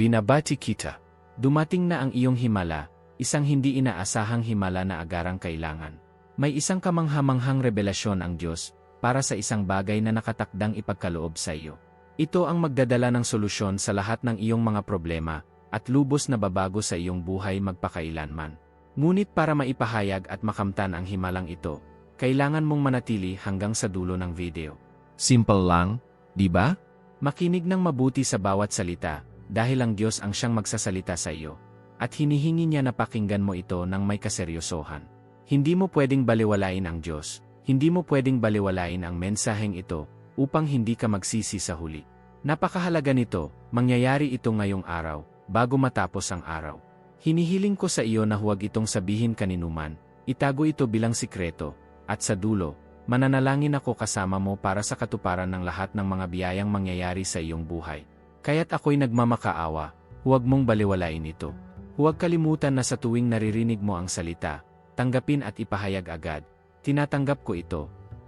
Binabati kita. Dumating na ang iyong himala, isang hindi inaasahang himala na agarang kailangan. May isang kamanghamanghang revelasyon ang Diyos para sa isang bagay na nakatakdang ipagkaloob sa iyo. Ito ang magdadala ng solusyon sa lahat ng iyong mga problema at lubos na babago sa iyong buhay magpakailanman. Ngunit para maipahayag at makamtan ang himalang ito, kailangan mong manatili hanggang sa dulo ng video. Simple lang, di ba? Makinig ng mabuti sa bawat salita, dahil ang Diyos ang siyang magsasalita sa iyo. At hinihingi niya na pakinggan mo ito ng may kaseryosohan. Hindi mo pwedeng baliwalain ang Diyos, hindi mo pwedeng baliwalain ang mensaheng ito, upang hindi ka magsisi sa huli. Napakahalaga nito, mangyayari ito ngayong araw, bago matapos ang araw. Hinihiling ko sa iyo na huwag itong sabihin kaninuman, itago ito bilang sikreto, at sa dulo, mananalangin ako kasama mo para sa katuparan ng lahat ng mga biyayang mangyayari sa iyong buhay. Kaya't ako'y nagmamakaawa, huwag mong baliwalain ito. Huwag kalimutan na sa tuwing naririnig mo ang salita, tanggapin at ipahayag agad, tinatanggap ko ito,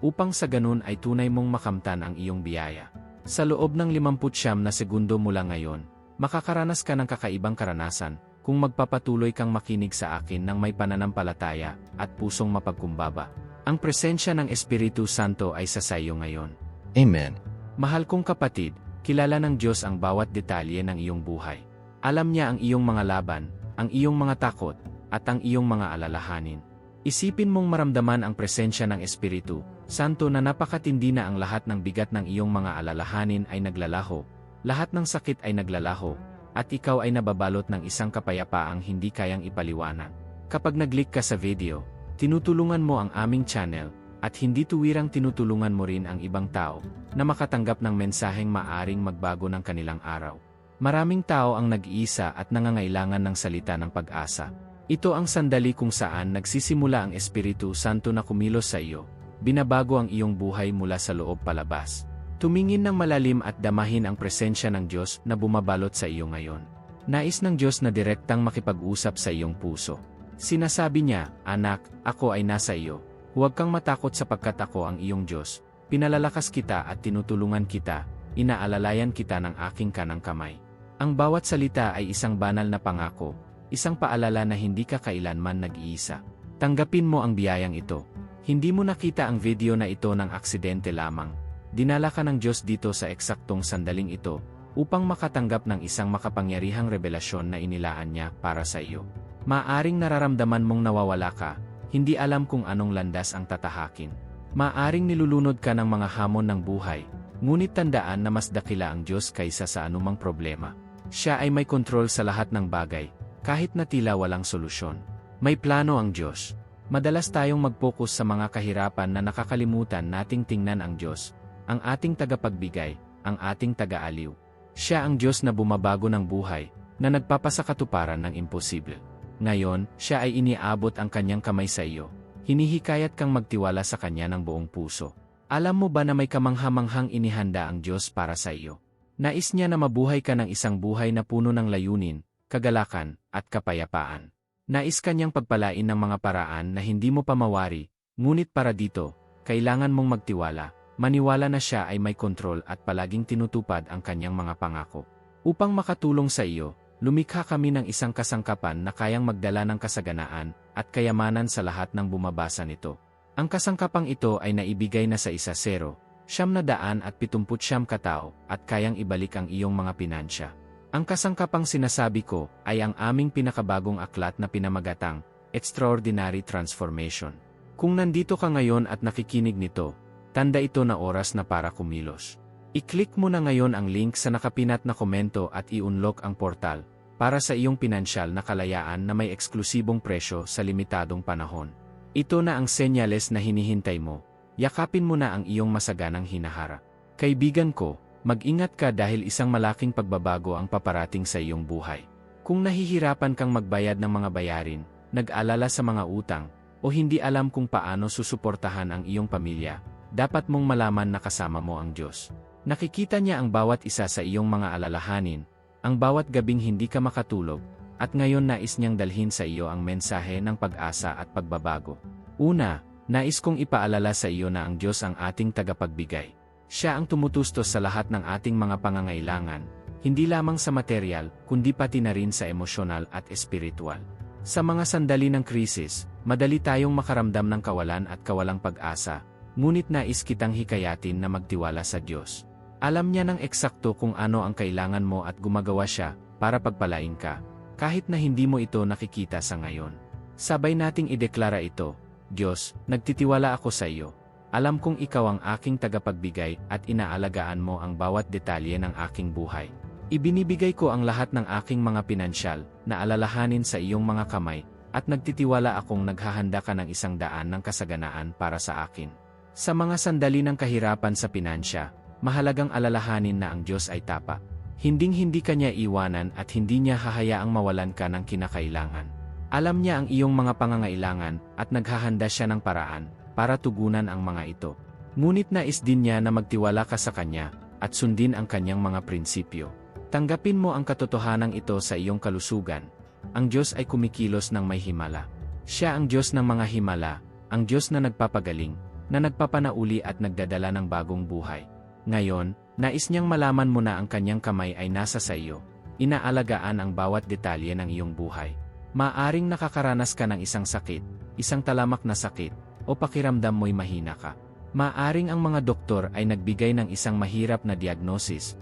upang sa ganun ay tunay mong makamtan ang iyong biyaya. Sa loob ng 59 na segundo mula ngayon, makakaranas ka ng kakaibang karanasan, kung magpapatuloy kang makinig sa akin ng may pananampalataya at pusong mapagkumbaba. Ang presensya ng Espiritu Santo ay sa sayo ngayon. Amen. Mahal kong kapatid, kilala ng Diyos ang bawat detalye ng iyong buhay. Alam niya ang iyong mga laban, ang iyong mga takot, at ang iyong mga alalahanin. Isipin mong maramdaman ang presensya ng Espiritu, Santo na napakatindi na ang lahat ng bigat ng iyong mga alalahanin ay naglalaho, lahat ng sakit ay naglalaho, at ikaw ay nababalot ng isang kapayapaang hindi kayang ipaliwanag. Kapag nag-click ka sa video, tinutulungan mo ang aming channel, at hindi tuwirang tinutulungan mo rin ang ibang tao na makatanggap ng mensaheng maaring magbago ng kanilang araw. Maraming tao ang nag-iisa at nangangailangan ng salita ng pag-asa. Ito ang sandali kung saan nagsisimula ang Espiritu Santo na kumilos sa iyo, binabago ang iyong buhay mula sa loob palabas. Tumingin ng malalim at damahin ang presensya ng Diyos na bumabalot sa iyo ngayon. Nais ng Diyos na direktang makipag-usap sa iyong puso. Sinasabi niya, Anak, ako ay nasa iyo. Huwag kang matakot sapagkat ako ang iyong Diyos. Pinalalakas kita at tinutulungan kita, inaalalayan kita ng aking kanang kamay. Ang bawat salita ay isang banal na pangako, isang paalala na hindi ka kailanman nag-iisa. Tanggapin mo ang biyayang ito. Hindi mo nakita ang video na ito ng aksidente lamang. Dinala ka ng Diyos dito sa eksaktong sandaling ito, upang makatanggap ng isang makapangyarihang revelasyon na inilaan niya para sa iyo. Maaring nararamdaman mong nawawala ka, hindi alam kung anong landas ang tatahakin. Maaring nilulunod ka ng mga hamon ng buhay, ngunit tandaan na mas dakila ang Diyos kaysa sa anumang problema. Siya ay may kontrol sa lahat ng bagay, kahit na tila walang solusyon. May plano ang Diyos. Madalas tayong mag-focus sa mga kahirapan na nakakalimutan nating tingnan ang Diyos, ang ating tagapagbigay, ang ating taga-aliw. Siya ang Diyos na bumabago ng buhay, na nagpapasakatuparan ng imposible. Ngayon, siya ay iniabot ang kanyang kamay sa iyo. Hinihikayat kang magtiwala sa kanya ng buong puso. Alam mo ba na may kamanghamanghang inihanda ang Diyos para sa iyo? Nais niya na mabuhay ka ng isang buhay na puno ng layunin, kagalakan, at kapayapaan. Nais kanyang pagpalain ng mga paraan na hindi mo pa mawari, ngunit para dito, kailangan mong magtiwala, maniwala na siya ay may kontrol at palaging tinutupad ang kanyang mga pangako. Upang makatulong sa iyo, lumikha kami ng isang kasangkapan na kayang magdala ng kasaganaan at kayamanan sa lahat ng bumabasa nito. Ang kasangkapang ito ay naibigay na sa isa zero, siyam na daan at pitumput siyam katao at kayang ibalik ang iyong mga pinansya. Ang kasangkapang sinasabi ko ay ang aming pinakabagong aklat na pinamagatang Extraordinary Transformation. Kung nandito ka ngayon at nakikinig nito, tanda ito na oras na para kumilos. I-click mo na ngayon ang link sa nakapinat na komento at i-unlock ang portal para sa iyong pinansyal na kalayaan na may eksklusibong presyo sa limitadong panahon. Ito na ang senyales na hinihintay mo. Yakapin mo na ang iyong masaganang hinahara. Kaibigan ko, mag-ingat ka dahil isang malaking pagbabago ang paparating sa iyong buhay. Kung nahihirapan kang magbayad ng mga bayarin, nag-alala sa mga utang, o hindi alam kung paano susuportahan ang iyong pamilya, dapat mong malaman na kasama mo ang Diyos. Nakikita niya ang bawat isa sa iyong mga alalahanin, ang bawat gabing hindi ka makatulog, at ngayon nais niyang dalhin sa iyo ang mensahe ng pag-asa at pagbabago. Una, nais kong ipaalala sa iyo na ang Diyos ang ating tagapagbigay. Siya ang tumutustos sa lahat ng ating mga pangangailangan, hindi lamang sa material, kundi pati na rin sa emosyonal at espiritual. Sa mga sandali ng krisis, madali tayong makaramdam ng kawalan at kawalang pag-asa, ngunit nais kitang hikayatin na magtiwala sa Diyos. Alam niya ng eksakto kung ano ang kailangan mo at gumagawa siya para pagpalain ka, kahit na hindi mo ito nakikita sa ngayon. Sabay nating ideklara ito, Diyos, nagtitiwala ako sa iyo. Alam kong ikaw ang aking tagapagbigay at inaalagaan mo ang bawat detalye ng aking buhay. Ibinibigay ko ang lahat ng aking mga pinansyal na alalahanin sa iyong mga kamay at nagtitiwala akong naghahanda ka ng isang daan ng kasaganaan para sa akin. Sa mga sandali ng kahirapan sa pinansya, mahalagang alalahanin na ang Diyos ay tapa. Hinding-hindi ka niya iwanan at hindi niya hahayaang mawalan ka ng kinakailangan. Alam niya ang iyong mga pangangailangan at naghahanda siya ng paraan para tugunan ang mga ito. Ngunit nais din niya na magtiwala ka sa Kanya at sundin ang Kanyang mga prinsipyo. Tanggapin mo ang katotohanan ito sa iyong kalusugan. Ang Diyos ay kumikilos ng may himala. Siya ang Diyos ng mga himala, ang Diyos na nagpapagaling, na nagpapanauli at nagdadala ng bagong buhay. Ngayon, nais niyang malaman mo na ang kanyang kamay ay nasa sa iyo. Inaalagaan ang bawat detalye ng iyong buhay. Maaring nakakaranas ka ng isang sakit, isang talamak na sakit, o pakiramdam mo'y mahina ka. Maaring ang mga doktor ay nagbigay ng isang mahirap na diagnosis,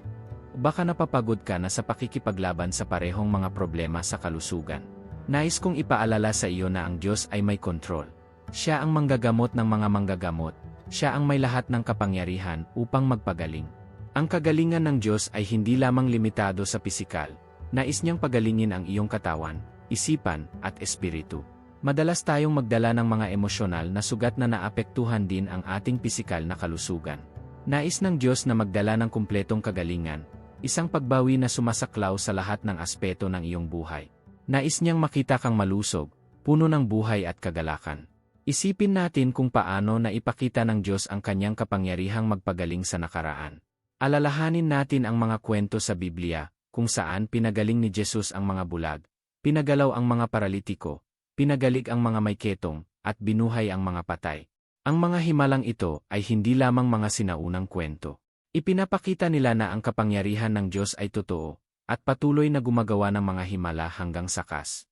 Baka napapagod ka na sa pakikipaglaban sa parehong mga problema sa kalusugan. Nais kong ipaalala sa iyo na ang Diyos ay may kontrol. Siya ang manggagamot ng mga manggagamot. Siya ang may lahat ng kapangyarihan upang magpagaling. Ang kagalingan ng Diyos ay hindi lamang limitado sa pisikal. Nais niyang pagalingin ang iyong katawan, isipan, at espiritu. Madalas tayong magdala ng mga emosyonal na sugat na naapektuhan din ang ating pisikal na kalusugan. Nais ng Diyos na magdala ng kumpletong kagalingan, Isang pagbawi na sumasaklaw sa lahat ng aspeto ng iyong buhay. Nais niyang makita kang malusog, puno ng buhay at kagalakan. Isipin natin kung paano na ipakita ng Diyos ang kanyang kapangyarihang magpagaling sa nakaraan. Alalahanin natin ang mga kwento sa Biblia, kung saan pinagaling ni Jesus ang mga bulag, pinagalaw ang mga paralitiko, pinagalig ang mga may ketong, at binuhay ang mga patay. Ang mga himalang ito ay hindi lamang mga sinaunang kwento. Ipinapakita nila na ang kapangyarihan ng Diyos ay totoo, at patuloy na gumagawa ng mga himala hanggang sakas.